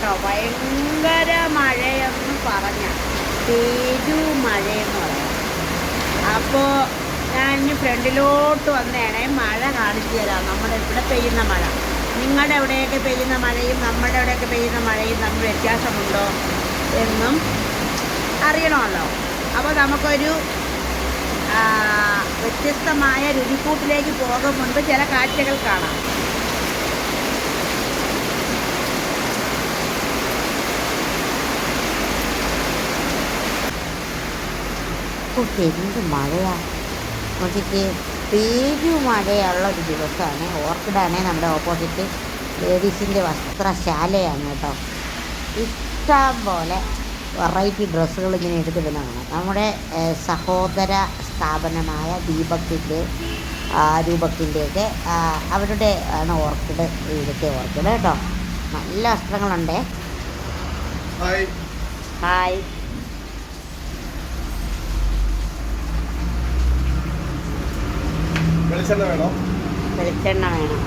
കേട്ടോ. ഭയങ്കര മഴയെന്ന് പറഞ്ഞ പേരു മഴയെന്ന് പറയാം. അപ്പോൾ ഞാൻ ഫ്രണ്ടിലോട്ട് വന്നേണേ മഴ കാണിച്ചു തരാം നമ്മുടെ ഇവിടെ പെയ്യുന്ന മഴ. നിങ്ങളുടെ എവിടെയൊക്കെ പെയ്യുന്ന മഴയും നമ്മുടെ എവിടെയൊക്കെ പെയ്യുന്ന മഴയും തമ്മിൽ വ്യത്യാസമുണ്ടോ എന്നും അറിയണമല്ലോ. അപ്പോൾ നമുക്കൊരു വ്യത്യസ്തമായ രുചിക്കൂട്ടിലേക്ക് പോകും മുൻപ് ചില കാഴ്ചകൾ കാണാം. ഓ, എന്ത് മഴയാണ് നോക്കിക്ക് പേരു മഴയുള്ള ഒരു ദിവസമാണ് ഓർക്കിഡാണ് നമ്മുടെ ഓപ്പോസിറ്റ്. ലേഡീസിന്റെ വസ്ത്രശാലയാണ് കേട്ടോ. ഇഷ്ടം പോലെ വെറൈറ്റി ഡ്രസ്സുകൾ ഇങ്ങനെ എടുത്തിടുന്നതാണ്. നമ്മുടെ സഹോദര സ്ഥാപനമായ ദീപക്കിന്റെ രൂപത്തിന്റെയൊക്കെ അവരുടെ ആണ് ഓർക്കിഡ് ഇവിടുത്തെ ഓർക്കിഡ് കേട്ടോ. നല്ല വസ്ത്രങ്ങളുണ്ടേ. ഹായ്. ഹായ്. വെളിച്ചെണ്ണ വേണോ? വെളിച്ചെണ്ണ വേണം.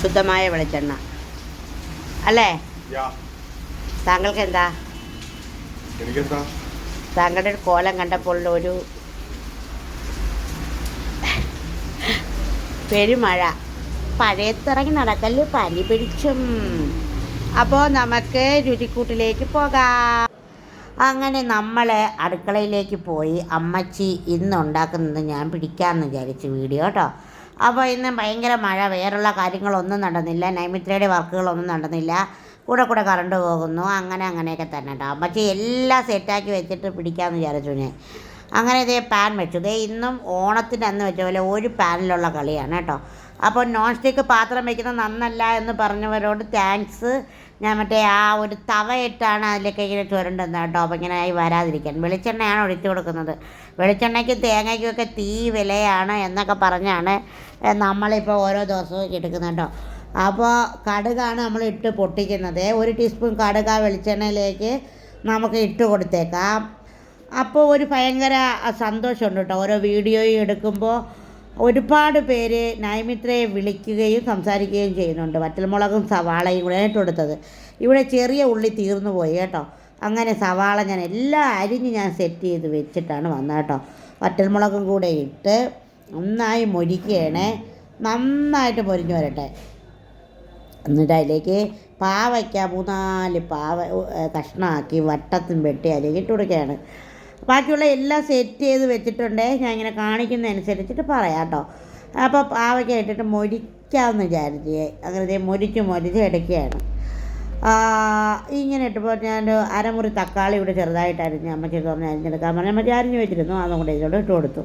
ശുദ്ധമായ വെളിച്ചെണ്ണ. അല്ലേ? താങ്കൾക്ക് എന്താ താങ്കളുടെ ഒരു കോലം കണ്ടപ്പോൾ ഒരു പെരുമഴ. പഴയത്തിറങ്ങി നടക്കൽ പനി പിടിച്ചും. അപ്പോൾ നമുക്ക് രുചിക്കൂട്ടിലേക്ക് പോകാം. അങ്ങനെ നമ്മൾ അടുക്കളയിലേക്ക് പോയി അമ്മച്ചി ഇന്ന് ഉണ്ടാക്കുന്നത് ഞാൻ പിടിക്കാമെന്ന് വിചാരിച്ചു വീഡിയോ കേട്ടോ. അപ്പോൾ ഇന്ന് ഭയങ്കര മഴ വേറുള്ള കാര്യങ്ങളൊന്നും നടന്നില്ല നൈമിത്രയുടെ വർക്കുകളൊന്നും നടന്നില്ല. കൂടെ കൂടെ കറണ്ട് പോകുന്നു അങ്ങനെ അങ്ങനെയൊക്കെ തന്നെ കേട്ടോ. അമ്മച്ചി എല്ലാം സെറ്റാക്കി വെച്ചിട്ട് പിടിക്കാമെന്ന് വിചാരിച്ചു ഞാൻ. അങ്ങനെ ഇതേ പാൻ വെച്ചു. ഇതേ ഇന്നും ഓണത്തിന് അന്ന് വെച്ച പോലെ ഒരു പാനിലുള്ള കളിയാണ് കേട്ടോ. അപ്പോൾ നോൺ സ്റ്റിക്ക് പാത്രം വയ്ക്കുന്നത് നന്നല്ല എന്ന് പറഞ്ഞവരോട് താങ്ക്സ് ഞാൻ മറ്റേ ആ ഒരു തവയിട്ടാണ് അതിലേക്ക് ഇങ്ങനെ ചുരണ്ടുന്നത് കേട്ടോ. അപ്പം ഇങ്ങനെ ആയി വരാതിരിക്കാൻ. വെളിച്ചെണ്ണയാണ് ഒഴിച്ചു കൊടുക്കുന്നത്. വെളിച്ചെണ്ണയ്ക്കും തേങ്ങയ്ക്കും ഒക്കെ തീ വിലയാണ് എന്നൊക്കെ പറഞ്ഞാണ് നമ്മളിപ്പോൾ ഓരോ ദിവസവും എടുക്കുന്നത് കേട്ടോ. അപ്പോൾ കടുകാണ് നമ്മൾ ഇട്ട് പൊട്ടിക്കുന്നത്. ഒരു ടീസ്പൂൺ കടുക വെളിച്ചെണ്ണയിലേക്ക് നമുക്ക് ഇട്ട് കൊടുത്തേക്കാം. അപ്പോൾ ഒരു ഭയങ്കര സന്തോഷമുണ്ട് കേട്ടോ. ഓരോ വീഡിയോയും എടുക്കുമ്പോൾ ഒരുപാട് പേര് നൈമിത്രയെ വിളിക്കുകയും സംസാരിക്കുകയും ചെയ്യുന്നുണ്ട്. വറ്റൽമുളകും സവാളയും കൂടെ ഏറ്റെടുത്തത് ഇവിടെ ചെറിയ ഉള്ളി തീർന്നു പോയി കേട്ടോ. അങ്ങനെ സവാള ഞാൻ എല്ലാം അരിഞ്ഞ് ഞാൻ സെറ്റ് ചെയ്ത് വെച്ചിട്ടാണ് വന്നത് കേട്ടോ. വറ്റൽമുളകും കൂടെ ഇട്ട് നന്നായി മൊരിക്കുകയാണേ. നന്നായിട്ട് പൊരിഞ്ഞു വരട്ടെ. എന്നിട്ട് അതിലേക്ക് പാവയ്ക്ക മൂന്നാൽ പാവ കഷ്ണമാക്കി വട്ടത്തും വെട്ടി അതിലേക്ക് ഇട്ട് കൊടുക്കുകയാണ്. ബാക്കിയുള്ള എല്ലാം സെറ്റ് ചെയ്ത് വെച്ചിട്ടുണ്ട്. ഞാൻ ഇങ്ങനെ കാണിക്കുന്നതനുസരിച്ചിട്ട് പറയാം കേട്ടോ അപ്പോൾ പാവയ്ക്ക ഇട്ടിട്ട് മൊരിക്കാമെന്ന് വിചാരിച്ചു. അങ്ങനെ മൊരിച്ച് മൊരിച്ച് എടുക്കുകയാണ്. ഇങ്ങനെ ഇട്ടപ്പോൾ ഞാൻ അരമുറി തക്കാളി ഇവിടെ ചെറുതായിട്ട് അരിഞ്ഞ് അമ്മച്ചി പറഞ്ഞ് അരിഞ്ഞെടുക്കാൻ പറഞ്ഞ്. അമ്മച്ചി അരിഞ്ഞ് വെച്ചിരുന്നു. അതും കൂടെ ഇതിലോട്ട് ഇട്ട് കൊടുത്തു.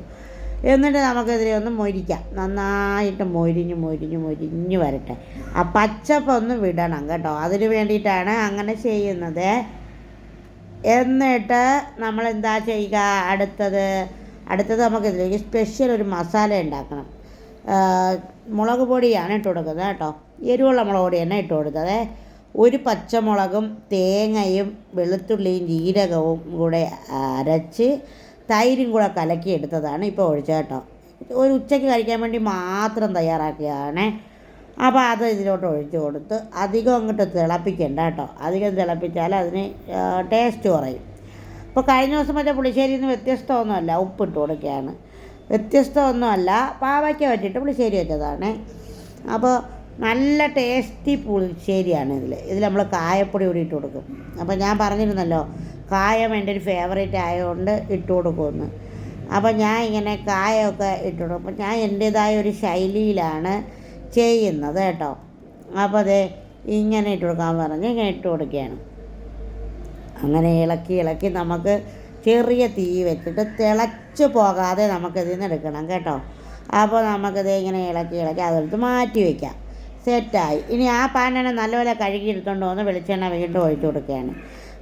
എന്നിട്ട് നമുക്കിതിനെ ഒന്ന് മൊരിക്കാം. നന്നായിട്ട് മൊരിഞ്ഞ് മൊരിഞ്ഞ് മൊരിഞ്ഞ് വരട്ടെ. ആ പച്ചപ്പൊന്ന് വിടണം കേട്ടോ. അതിന് വേണ്ടിയിട്ടാണ് അങ്ങനെ ചെയ്യുന്നത്. എന്നിട്ട് നമ്മൾ എന്താ ചെയ്യുക? അടുത്തത് അടുത്തത് നമുക്ക് ഇതിലേക്ക് സ്പെഷ്യൽ ഒരു മസാല ഉണ്ടാക്കണം. മുളക് പൊടിയാണ് ഇട്ട് കൊടുക്കുന്നത് കേട്ടോ. എരിവുള്ള മുളക് പൊടി തന്നെ ഇട്ട് കൊടുത്തത്. ഒരു പച്ചമുളകും തേങ്ങയും വെളുത്തുള്ളിയും ജീരകവും കൂടെ അരച്ച് തൈരും കൂടെ കലക്കി എടുത്തതാണ് ഇപ്പോൾ ഒഴിച്ചത് കേട്ടോ. ഒരു ഉച്ചയ്ക്ക് കഴിക്കാൻ വേണ്ടി മാത്രം തയ്യാറാക്കിയതാണ്. അപ്പോൾ അത് ഇതിലോട്ട് ഒഴിച്ച് കൊടുത്ത് അധികം അങ്ങോട്ട് തിളപ്പിക്കണ്ട കേട്ടോ. അധികം തിളപ്പിച്ചാൽ അതിന് ടേസ്റ്റ് കുറയും. ഇപ്പോൾ കഴിഞ്ഞ ദിവസം മറ്റേ പുളിശ്ശേരിയിൽ നിന്ന് വ്യത്യസ്തമൊന്നുമല്ല ഉപ്പിട്ട് കൊടുക്കുകയാണ്. വ്യത്യസ്തമൊന്നുമല്ല പാവയ്ക്ക വെച്ചിട്ട് പുളിശ്ശേരി വെച്ചതാണ്. അപ്പോൾ നല്ല ടേസ്റ്റി പുളിശ്ശേരിയാണ് ഇതിൽ. ഇതിൽ നമ്മൾ കായപ്പൊടി കൂടി ഇട്ട് കൊടുക്കും. അപ്പോൾ ഞാൻ പറഞ്ഞിരുന്നല്ലോ കായം എന്റെ ഒരു ഫേവറേറ്റ് ആയതുകൊണ്ട് ഇട്ട് കൊടുക്കുമെന്ന്. അപ്പോൾ ഞാൻ ഇങ്ങനെ കായമൊക്കെ ഇട്ട് കൊടുക്കും. അപ്പോൾ ഞാൻ എന്റേതായ ഒരു ശൈലിയിലാണ് ചെയ്യുന്നത് കേട്ടോ. അപ്പോൾ അതെ ഇങ്ങനെ ഇട്ട് കൊടുക്കാൻ പറഞ്ഞ് ഇങ്ങനെ ഇട്ട് കൊടുക്കുകയാണ്. അങ്ങനെ ഇളക്കി ഇളക്കി നമുക്ക് ചെറിയ തീ വെച്ചിട്ട് തിളച്ച് പോകാതെ നമുക്കിതിൽ നിന്ന് എടുക്കണം കേട്ടോ. അപ്പോൾ നമുക്കിത് ഇങ്ങനെ ഇളക്കി ഇളക്കി അതെടുത്ത് മാറ്റി വയ്ക്കാം. സെറ്റായി. ഇനി ആ പാനെണ്ണ നല്ലപോലെ കഴുകി എടുത്തുകൊണ്ട് വന്ന് വെളിച്ചെണ്ണ വീണ്ടും ഒഴിച്ചു കൊടുക്കുകയാണ്.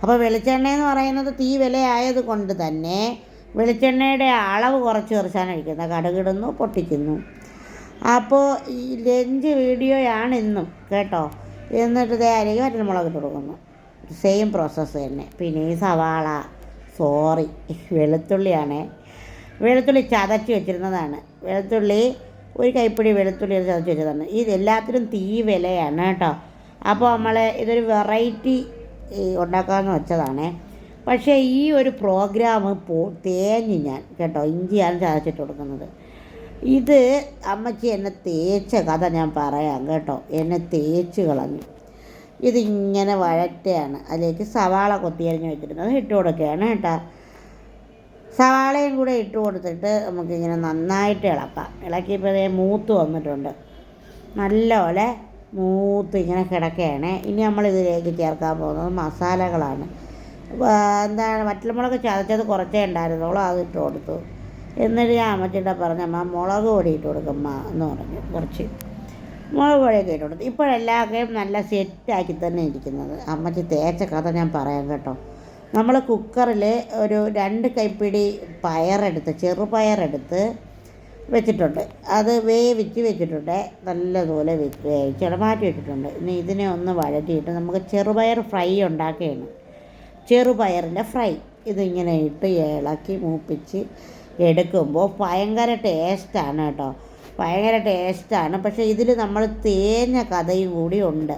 അപ്പോൾ വെളിച്ചെണ്ണ എന്ന് പറയുന്നത് തീ വിലയായത് കൊണ്ട് തന്നെ വെളിച്ചെണ്ണയുടെ അളവ് കുറച്ച് കുറച്ചാണ് കടുകിടുന്നു പൊട്ടിക്കുന്നു. അപ്പോൾ ഈ ലഞ്ച് വീഡിയോയാണ് ഇന്നും കേട്ടോ? എന്നിട്ട് ദേ അരികെ വറ്റൽമുളക് ഇട്ട് കൊടുക്കുന്നു. സെയിം പ്രോസസ്സ് തന്നെ. പിന്നെ ഈ സവാള സോറി വെളുത്തുള്ളിയാണ്. വെളുത്തുള്ളി ചതച്ച് വെച്ചിരുന്നതാണ്. വെളുത്തുള്ളി ഒരു കൈപ്പിടി വെളുത്തുള്ളി ചതച്ച് വെച്ചതാണ്. ഇത് എല്ലാത്തിനും തീ വിലയാണ് കേട്ടോ? അപ്പോൾ നമ്മൾ ഇതൊരു വെറൈറ്റി ഉണ്ടാക്കാമെന്ന് വെച്ചതാണേ. പക്ഷേ ഈ ഒരു പ്രോഗ്രാം പോ തേഞ്ഞ് ഞാൻ കേട്ടോ ഇഞ്ചിയാണ് ചതച്ചിട്ട് കൊടുക്കുന്നത്. ഇത് അമ്മച്ചി എന്നെ തേച്ച കഥ ഞാൻ പറയാം കേട്ടോ. എന്നെ തേച്ച് കളഞ്ഞു. ഇതിങ്ങനെ വഴറ്റയാണ്. അതിലേക്ക് സവാള കൊത്തിയരിഞ്ഞ് വെച്ചിരുന്നത് ഇട്ട് കൊടുക്കുകയാണ് കേട്ടോ. സവാളയും കൂടെ ഇട്ട് കൊടുത്തിട്ട് നമുക്കിങ്ങനെ നന്നായിട്ട് ഇളക്കാം. ഇളക്കിയപ്പോൾ ഇതേ മൂത്ത് വന്നിട്ടുണ്ട്. നല്ലപോലെ മൂത്ത് ഇങ്ങനെ കിടക്കുകയാണ്. ഇനി നമ്മൾ ഇതിലേക്ക് ചേർക്കാൻ പോകുന്നത് മസാലകളാണ്. എന്താണ് വറ്റൽമുളക് ചതച്ചത് കുറച്ചേ ഉണ്ടായിരുന്നുള്ളൂ. അത് ഇട്ട് കൊടുത്തു. എന്നിട്ട് ഞാൻ അമ്മച്ചിയുടെ പറഞ്ഞമ്മ മുളക് പൊടി ഇട്ട് കൊടുക്കമ്മ എന്ന് പറഞ്ഞു. കുറച്ച് മുളക് പൊടിയൊക്കെ ഇട്ട് കൊടുത്തു. ഇപ്പോഴെല്ലാവരെയും നല്ല സെറ്റാക്കി തന്നെ ഇരിക്കുന്നത്. അമ്മച്ചി തേച്ച കഥ ഞാൻ പറയാം കേട്ടോ. നമ്മൾ കുക്കറിൽ ഒരു രണ്ട് കൈപ്പിടി പയറെടുത്ത് ചെറുപയറെടുത്ത് വെച്ചിട്ടുണ്ട്. അത് വേവിച്ച് വെച്ചിട്ടുണ്ട്. നല്ലതുപോലെ വെച്ച് വേവിച്ച് മാറ്റി വെച്ചിട്ടുണ്ട്. ഇനി ഇതിനെ ഒന്ന് വഴറ്റിയിട്ട് നമുക്ക് ചെറുപയർ ഫ്രൈ ഉണ്ടാക്കുകയാണ്. ചെറുപയറിന്റെ ഫ്രൈ. ഇതിങ്ങനെ ഇട്ട് ഇളക്കി മൂപ്പിച്ച് എടുക്കുമ്പോൾ ഭയങ്കര ടേസ്റ്റാണ് കേട്ടോ. ഭയങ്കര ടേസ്റ്റാണ്. പക്ഷേ ഇതിൽ നമ്മൾ തേഞ്ഞ കഥയും കൂടി ഉണ്ട്.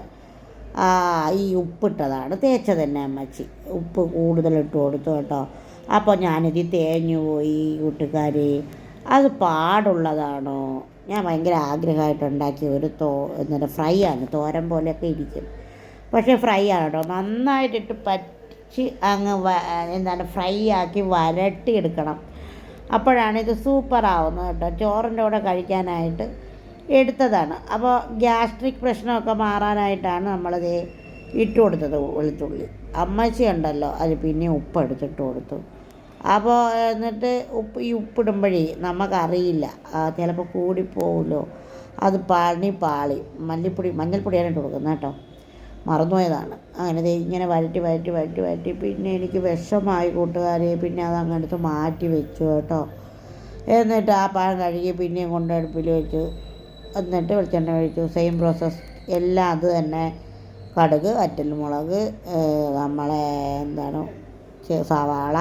ഈ ഉപ്പിട്ടതാണ്. തേച്ചത് തന്നെ അമ്മച്ചി. ഉപ്പ് കൂടുതലിട്ട് കൊടുത്തു കേട്ടോ. അപ്പോൾ ഞാനിത് തേഞ്ഞു പോയി കൂട്ടുകാർ അത് പാടുള്ളതാണോ? ഞാൻ ഭയങ്കര ആഗ്രഹമായിട്ട് ഉണ്ടാക്കിയ ഒരു തോ എന്നിട്ട് ഫ്രൈ ആണ് തോരൻ പോലെയൊക്കെ ഇരിക്കും. പക്ഷേ ഫ്രൈ ആണ് കേട്ടോ. നന്നായിട്ടിട്ട് പറ്റി അങ്ങ് എന്താണ് ഫ്രൈ ആക്കി വരട്ടി എടുക്കണം അപ്പോഴാണ് ഇത് സൂപ്പറാവുന്നത് കേട്ടോ. ചോറിന്റെ കൂടെ കഴിക്കാനായിട്ട് എടുത്തതാണ്. അപ്പോൾ ഗ്യാസ്ട്രിക് പ്രശ്നമൊക്കെ മാറാനായിട്ടാണ് നമ്മളത് ഇട്ട് കൊടുത്തത് വെളുത്തുള്ളി. അമ്മച്ചി ഉണ്ടല്ലോ അത് പിന്നെ ഉപ്പ് എടുത്തിട്ട് കൊടുത്തു. അപ്പോൾ എന്നിട്ട് ഉപ്പ് ഈ ഉപ്പിടുമ്പോഴേ നമുക്കറിയില്ല. ചിലപ്പോൾ കൂടിപ്പോവുമല്ലോ. അത് പണി പാളി. മല്ലിപ്പൊടി മഞ്ഞൾപ്പൊടിയാണ് ഇട്ട് കൊടുക്കുന്നത് കേട്ടോ. മറന്നുപോയതാണ്. അങ്ങനെ ഇങ്ങനെ വഴറ്റി വഴറ്റി വഴറ്റി വഴറ്റി പിന്നെ എനിക്ക് വിഷമായി കൂട്ടുകാരെ പിന്നെ അത് അങ്ങെടുത്ത് മാറ്റി വെച്ചു കേട്ടോ. എന്നിട്ട് ആ പഴം കഴുകി പിന്നെയും കൊണ്ട് അടുപ്പിൽ വെച്ചു. എന്നിട്ട് വെളിച്ചെണ്ണ ഒഴിച്ചു. സെയിം പ്രോസസ്സ് എല്ലാം അത് തന്നെ. കടുക് വറ്റൽമുളക് മുളക് നമ്മളെ എന്താണ് സവാള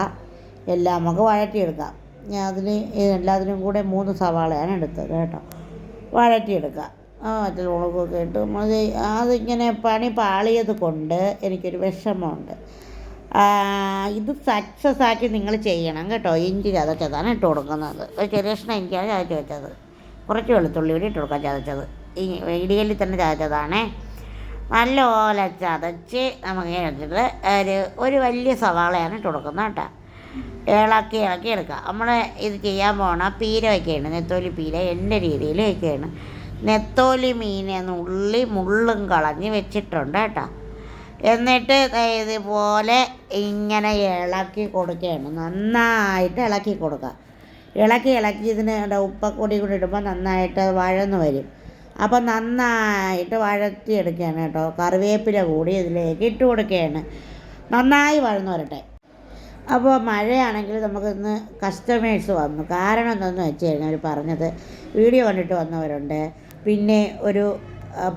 എല്ലാം നമുക്ക് വഴറ്റിയെടുക്കാം. ഞാൻ അതിന് എല്ലാത്തിനും കൂടെ മൂന്ന് സവാളയാണ് എടുത്തത് കേട്ടോ. വഴറ്റിയെടുക്കാം. ആ വറ്റൽമുളകൊക്കെ ഇട്ട്. അത് അതിങ്ങനെ പണി പാളിയത് കൊണ്ട് എനിക്കൊരു വിഷമമുണ്ട്. ഇത് സക്സസ് ആക്കി നിങ്ങൾ ചെയ്യണം കേട്ടോ. ഇഞ്ചി ചതച്ചതാണ് ഇട്ട് കൊടുക്കുന്നത്. ചെറിയ കഷ്ണം ഇഞ്ചിയാണ് ചതച്ച് വെച്ചത്. കുറച്ച് വെളുത്തുള്ളി കൂടി ഇട്ട് കൊടുക്കാൻ ചതച്ചത്. ഈ ഇടികല്ലിൽ തന്നെ ചതച്ചതാണേ. നല്ലപോലെ ചതച്ച് നമുക്ക് എടുത്തിട്ട് ഒരു ഒരു വലിയ സവാളയാണ് ഇട്ട് കൊടുക്കുന്നത് കേട്ടോ. ഇളക്കി ഇളക്കി എടുക്കുക നമ്മൾ ഇത് ചെയ്യാൻ പോണ പീര വയ്ക്കുകയാണ്. നെത്തോലി പീര എന്റെ രീതിയിൽ വയ്ക്കുകയാണ്. നെത്തോലി മീനെ ഉള്ളി മുള്ളും കളഞ്ഞ് വെച്ചിട്ടുണ്ട് കേട്ടോ. എന്നിട്ട് ഇതുപോലെ ഇങ്ങനെ ഇളക്കി കൊടുക്കുകയാണ്. നന്നായിട്ട് ഇളക്കി കൊടുക്കുക. ഇളക്കി ഇളക്കി ഇതിന് ഉപ്പൊക്കൂടി കൂടി ഇടുമ്പോൾ നന്നായിട്ട് വഴന്ന് വരും. അപ്പോൾ നന്നായിട്ട് വഴറ്റിയെടുക്കുകയാണ് കേട്ടോ. കറിവേപ്പില കൂടി ഇതിലേക്ക് ഇട്ട് കൊടുക്കുകയാണ്. നന്നായി വഴന്ന് വരട്ടെ. അപ്പോൾ മഴയാണെങ്കിൽ നമുക്ക് ഇന്ന് കസ്റ്റമേഴ്സ് വന്നു. കാരണം എന്താണെന്ന് വെച്ച് കഴിഞ്ഞാൽ അവർ പറഞ്ഞത് വീഡിയോ കണ്ടിട്ട് വന്നവരുണ്ട്. പിന്നെ ഒരു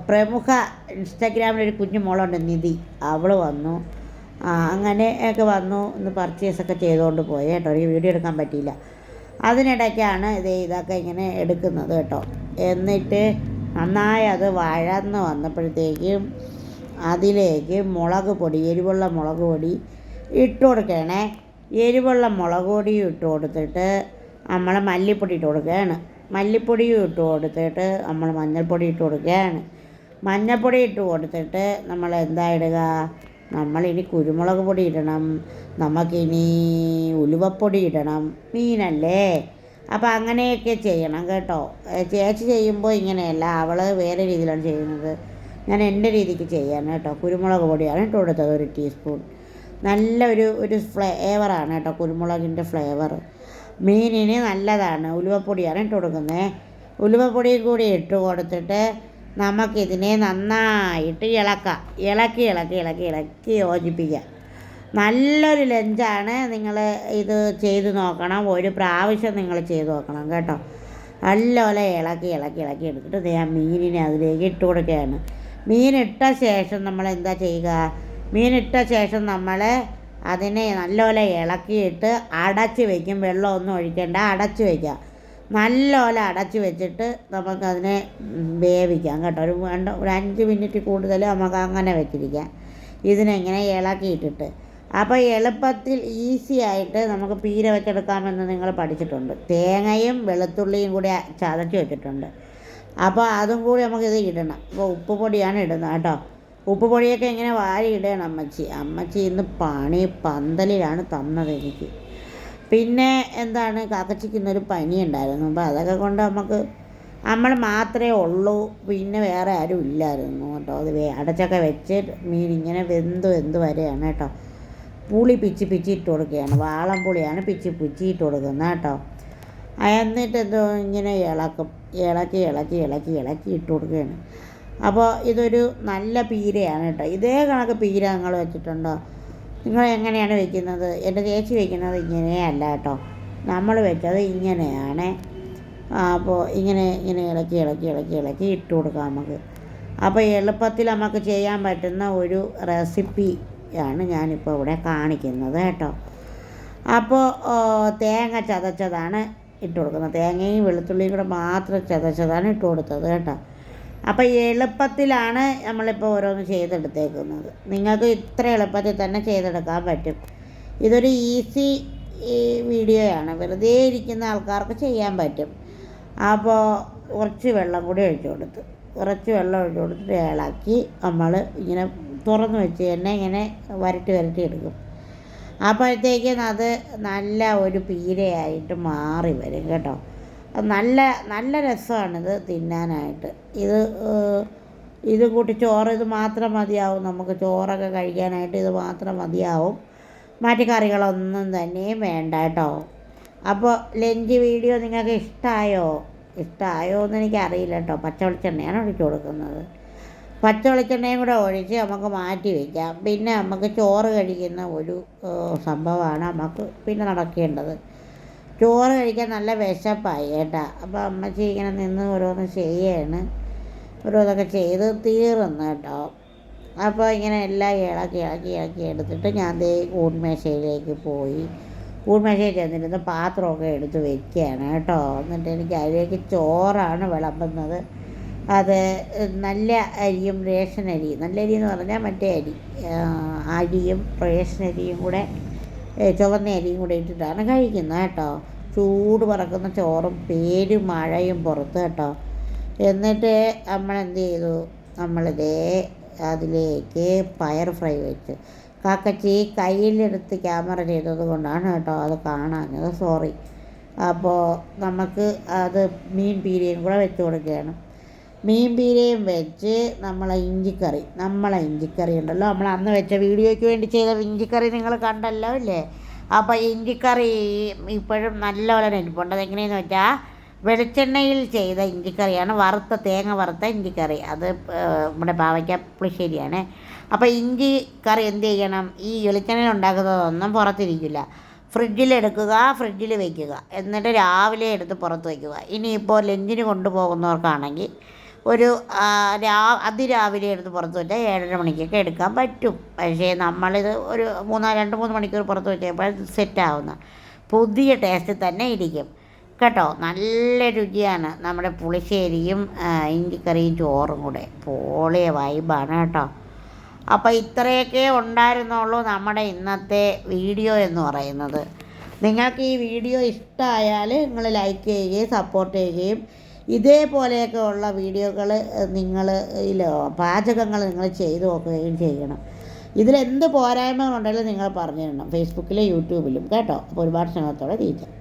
പ്രമുഖ ഇൻസ്റ്റാഗ്രാമിലൊരു കുഞ്ഞു മോളുണ്ട് നിധി. അവൾ വന്നു. അങ്ങനെ ഒക്കെ വന്നു ഇന്ന് പർച്ചേസൊക്കെ ചെയ്തുകൊണ്ട് പോയി കേട്ടോ. എനിക്ക് വീഡിയോ എടുക്കാൻ പറ്റിയില്ല. അതിനിടയ്ക്കാണ് ഇത് ഇതൊക്കെ ഇങ്ങനെ എടുക്കുന്നത് കേട്ടോ. എന്നിട്ട് നന്നായി അത് വഴന്ന് വന്നപ്പോഴത്തേക്കും അതിലേക്ക് മുളക് പൊടി എരിവുള്ള മുളക് പൊടി ഇട്ട് കൊടുക്കണേ. എരിവുള്ള മുളക് പൊടിയും ഇട്ട് കൊടുത്തിട്ട് നമ്മൾ മല്ലിപ്പൊടി ഇട്ട് കൊടുക്കുകയാണ്. മല്ലിപ്പൊടിയും ഇട്ട് കൊടുത്തിട്ട് നമ്മൾ മഞ്ഞൾപ്പൊടി ഇട്ട് കൊടുക്കുകയാണ്. മഞ്ഞൾപ്പൊടി ഇട്ട് കൊടുത്തിട്ട് നമ്മൾ എന്താ ഇടുക? നമ്മളിനി കുരുമുളക് പൊടി ഇടണം. നമുക്കിനി ഉലുവപ്പൊടി ഇടണം. മീനല്ലേ? അപ്പോൾ അങ്ങനെയൊക്കെ ചെയ്യണം കേട്ടോ. ചേച്ചി ചെയ്യുമ്പോൾ ഇങ്ങനെയല്ല. അവൾ വേറെ രീതിയിലാണ് ചെയ്യുന്നത്. ഞാൻ എന്റെ രീതിക്ക് ചെയ്യാൻ കേട്ടോ. കുരുമുളക് പൊടിയാണ് ഇട്ട് കൊടുത്തത് ഒരു ടീസ്പൂൺ. നല്ല ഒരു ഒരു ഫ്ലേവറാണ് കേട്ടോ. കുരുമുളകിന്റെ ഫ്ലേവർ മീനിന് നല്ലതാണ്. ഉലുവപ്പൊടിയാണ് ഇട്ട് കൊടുക്കുന്നത് ഉലുവപ്പൊടിയും കൂടി ഇട്ട് കൊടുത്തിട്ട് നമുക്കിതിനെ നന്നായിട്ട് ഇളക്കാം. ഇളക്കി ഇളക്കി ഇളക്കി ഇളക്കി യോജിപ്പിക്കുക. നല്ലൊരു ലഞ്ചാണ് നിങ്ങൾ ഇത് ചെയ്ത് നോക്കണം. ഒരു പ്രാവശ്യം നിങ്ങൾ ചെയ്ത് നോക്കണം കേട്ടോ. നല്ലപോലെ ഇളക്കി ഇളക്കി ഇളക്കി എടുത്തിട്ട് ഞാൻ മീനിനെ അതിലേക്ക് ഇട്ട് കൊടുക്കുകയാണ്. മീനിട്ട ശേഷം നമ്മൾ എന്താ ചെയ്യുക? മീനിട്ട ശേഷം നമ്മൾ അതിനെ നല്ലപോലെ ഇളക്കിയിട്ട് അടച്ച് വയ്ക്കും വെള്ളമൊന്നും ഒഴിക്കണ്ട. അടച്ച് വയ്ക്കുക നല്ലപോലെ അടച്ച് വെച്ചിട്ട് നമുക്കതിനെ വേവിക്കാം കേട്ടോ. ഒരു വേണ്ട ഒരു അഞ്ച് മിനിറ്റ് കൂടുതൽ നമുക്ക് അങ്ങനെ വെച്ചിരിക്കാം. ഇതിനെങ്ങനെ ഇളക്കിയിട്ടിട്ട്. അപ്പോൾ എളുപ്പത്തിൽ ഈസി ആയിട്ട് നമുക്ക് പീര വെച്ചെടുക്കാമെന്ന് നിങ്ങൾ പഠിച്ചിട്ടുണ്ട്. തേങ്ങയും വെളുത്തുള്ളിയും കൂടി ചതച്ച് വെച്ചിട്ടുണ്ട്. അപ്പോൾ അതും കൂടി നമുക്കിത് ഇടണം. അപ്പോൾ ഉപ്പ് പൊടിയാണ് ഇടുന്നത് കേട്ടോ. ഉപ്പ് പൊടിയൊക്കെ ഇങ്ങനെ വാരി ഇടണം അമ്മച്ചി. അമ്മച്ചി ഇന്ന് പണി പന്തലിലാണ് തന്നത് എനിക്ക്. പിന്നെ എന്താണ് കാക്കച്ചിക്ക് ഇന്നൊരു പനി ഉണ്ടായിരുന്നു അപ്പോൾ അതൊക്കെ കൊണ്ട് നമുക്ക് നമ്മൾ മാത്രമേ ഉള്ളൂ. പിന്നെ വേറെ ആരും ഇല്ലായിരുന്നു കേട്ടോ. അത് അടച്ചൊക്കെ വെച്ച് മീൻ ഇങ്ങനെ വെന്തു വെന്തു വരെയാണ് കേട്ടോ. പുളി പിച്ചി പിച്ചി ഇട്ട് കൊടുക്കുകയാണ്. വാളം പുളിയാണ് പിച്ചി പിച്ചി ഇട്ട് കൊടുക്കുന്നത് കേട്ടോ. എന്നിട്ട് എന്തോ ഇങ്ങനെ ഇളക്കും. ഇളക്കി ഇളക്കി ഇളക്കി ഇളക്കി ഇട്ട് കൊടുക്കുകയാണ്. അപ്പോൾ ഇതൊരു നല്ല പീരയാണ് കേട്ടോ. ഇതേ കണക്ക് പീര നിങ്ങൾ വെച്ചിട്ടുണ്ടോ? നിങ്ങൾ എങ്ങനെയാണ് വെക്കുന്നത്? എന്റെ ചേച്ചി വെക്കുന്നത് ഇങ്ങനെയല്ല കേട്ടോ. നമ്മൾ വെച്ചത് ഇങ്ങനെയാണ്. അപ്പോൾ ഇങ്ങനെ ഇങ്ങനെ ഇളക്കി ഇളക്കി ഇളക്കി ഇളക്കി ഇട്ട് കൊടുക്കാം നമുക്ക്. അപ്പോൾ എളുപ്പത്തിൽ നമുക്ക് ചെയ്യാൻ പറ്റുന്ന ഒരു റെസിപ്പി റെസിപ്പിയാണ് ഞാനിപ്പോൾ ഇവിടെ കാണിക്കുന്നത് കേട്ടോ. അപ്പോൾ തേങ്ങ ചതച്ചതാണ് ഇട്ട് കൊടുക്കുന്നത്. തേങ്ങയും വെളുത്തുള്ളിയും കൂടെ മാത്രം ചതച്ചതാണ് ഇട്ട് കൊടുത്തത് കേട്ടോ. അപ്പോൾ എളുപ്പത്തിലാണ് നമ്മളിപ്പോൾ ഓരോന്ന് ചെയ്തെടുത്തേക്കുന്നത്. നിങ്ങൾക്ക് ഇത്ര എളുപ്പത്തിൽ തന്നെ ചെയ്തെടുക്കാൻ പറ്റും. ഇതൊരു ഈസി വീഡിയോയാണ്. വെറുതെ ഇരിക്കുന്ന ആൾക്കാർക്ക് ചെയ്യാൻ പറ്റും. അപ്പോൾ കുറച്ച് വെള്ളം കൂടി ഒഴിച്ചു കൊടുത്ത് കുറച്ച് വെള്ളം ഒഴിച്ചു കൊടുത്തിട്ട് ഇളക്കി നമ്മൾ ഇങ്ങനെ തുറന്ന് വെച്ച് തന്നെ ഇങ്ങനെ വരട്ടി വരട്ടി എടുക്കും. അപ്പോഴത്തേക്കും അത് നല്ല ഒരു പീരയായിട്ട് മാറി വരും കേട്ടോ. നല്ല നല്ല രസമാണിത് തിന്നാനായിട്ട്. ഇത് ഇത് കൂട്ടി ചോറ് ഇത് മാത്രം മതിയാവും. നമുക്ക് ചോറൊക്കെ കഴിക്കാനായിട്ട് ഇത് മാത്രം മതിയാവും. മറ്റു കറികളൊന്നും തന്നെയും വേണ്ട കേട്ടോ. അപ്പോൾ ലഞ്ച് വീഡിയോ നിങ്ങൾക്ക് ഇഷ്ടമായോ ഇഷ്ടമായോ എന്ന് എനിക്കറിയില്ല കേട്ടോ. പച്ച വെളിച്ചെണ്ണയാണ് ഒഴിച്ചു കൊടുക്കുന്നത്. പച്ച വെളിച്ചെണ്ണയും കൂടെ ഒഴിച്ച് നമുക്ക് മാറ്റി വയ്ക്കാം പിന്നെ നമുക്ക് ചോറ് കഴിക്കുന്ന ഒരു സംഭവമാണ് നമുക്ക് പിന്നെ നടക്കേണ്ടത്. ചോറ് കഴിക്കാൻ നല്ല വിശപ്പായി കേട്ടാ. അപ്പോൾ അമ്മച്ചി ഇങ്ങനെ നിന്ന് ഓരോന്ന് ചെയ്യാണ്. ഓരോന്നൊക്കെ ചെയ്ത് തീർന്നു കേട്ടോ. അപ്പോൾ ഇങ്ങനെ എല്ലാം ഇളക്കി ഇളക്കി ഇളക്കി എടുത്തിട്ട് ഞാൻ ദേ ഊൺമേശയിലേക്ക് പോയി. ഊൺമേശയിൽ ചെന്നിരുന്ന് പാത്രമൊക്കെ എടുത്ത് വെക്കുകയാണ് കേട്ടോ. എന്നിട്ട് എനിക്ക് അതിലേക്ക് ചോറാണ് വിളമ്പുന്നത്. അത് നല്ല അരിയും റേഷൻ അരി. നല്ല അരി എന്ന് പറഞ്ഞാൽ മറ്റേ അരി അരിയും റേഷൻ അരിയും കൂടെ ചുവന്ന അരിയും കൂടെ ഇട്ടിട്ടാണ് കഴിക്കുന്നത് കേട്ടോ. ചൂട് പറക്കുന്ന ചോറും പേരും മഴയും പുറത്ത് കേട്ടോ. എന്നിട്ട് നമ്മൾ എന്ത് ചെയ്തു? നമ്മളിതേ അതിലേക്ക് പയർ ഫ്രൈ വെച്ച് കാക്കച്ചി കയ്യിലെടുത്ത് ക്യാമറ ചെയ്തത് കൊണ്ടാണ് കേട്ടോ അത് കാണാഞ്ഞത്. സോറി അപ്പോൾ നമുക്ക് അത് മീൻ പീരയും കൂടെ വെച്ച് കൊടുക്കുകയാണ്. മീൻ പീരയും വെച്ച് നമ്മളെ ഇഞ്ചിക്കറി നമ്മളെ ഇഞ്ചിക്കറി ഉണ്ടല്ലോ. നമ്മൾ അന്ന് വെച്ച വീഡിയോയ്ക്ക് വേണ്ടി ചെയ്ത ഇഞ്ചിക്കറി നിങ്ങൾ കണ്ടല്ലോ അല്ലേ? അപ്പോൾ ഇഞ്ചിക്കറി ഇപ്പോഴും നല്ലപോലെ നെരിപ്പുണ്ട് അതെങ്ങനെയെന്ന് വെച്ചാൽ വെളിച്ചെണ്ണയിൽ ചെയ്ത ഇഞ്ചിക്കറിയാണ്. വറുത്ത തേങ്ങ വറുത്ത ഇഞ്ചിക്കറി. അത് നമ്മുടെ പാവയ്ക്ക പുളിശ്ശേരിയാണ്. അപ്പോൾ ഇഞ്ചി കറി എന്ത് ചെയ്യണം? ഈ വെളിച്ചെണ്ണയിൽ ഉണ്ടാക്കുന്നതൊന്നും പുറത്തിരിക്കില്ല. ഫ്രിഡ്ജിലെടുക്കുക ഫ്രിഡ്ജിൽ വയ്ക്കുക എന്നിട്ട് രാവിലെ എടുത്ത് പുറത്ത് വയ്ക്കുക ഇനിയിപ്പോൾ ലഞ്ചിന് കൊണ്ടുപോകുന്നവർക്കാണെങ്കിൽ ഒരു രാ അതിരാവിലെ എടുത്ത് പുറത്ത് വെച്ചാൽ ഏഴര മണിക്കൊക്കെ എടുക്കാൻ പറ്റും. പക്ഷേ നമ്മളിത് ഒരു മൂന്നാൽ രണ്ട് മൂന്ന് മണിക്കൂർ പുറത്ത് വെച്ചപ്പോൾ സെറ്റാവുന്ന പുതിയ ടേസ്റ്റ് തന്നെ ഇരിക്കും. കേട്ടോ? നല്ല രുചിയാണ് നമ്മുടെ പുളിശ്ശേരിയും ഇഞ്ചിക്കറിയും ചോറും കൂടെ. പോളിയ വൈബാണ് കേട്ടോ. അപ്പോൾ ഇത്രയൊക്കെ ഉണ്ടായിരുന്നുള്ളൂ നമ്മുടെ ഇന്നത്തെ വീഡിയോ എന്ന് പറയുന്നത്. നിങ്ങൾക്ക് ഈ വീഡിയോ ഇഷ്ടമായാൽ നിങ്ങൾ ലൈക്ക് ചെയ്യുകയും സപ്പോർട്ട് ചെയ്യുകയും ഇതേപോലെയൊക്കെ ഉള്ള വീഡിയോകൾ നിങ്ങൾ പാചകങ്ങൾ നിങ്ങൾ ചെയ്തു നോക്കുകയും ചെയ്യണം. ഇതിലെന്ത് പോരായ്മകളുണ്ടെങ്കിലും നിങ്ങൾ പറഞ്ഞു തരണം. ഫേസ്ബുക്കിലും യൂട്യൂബിലും. കേട്ടോ? അപ്പോൾ ഒരുപാട് സ്നേഹത്തോടെ തീറ്റ.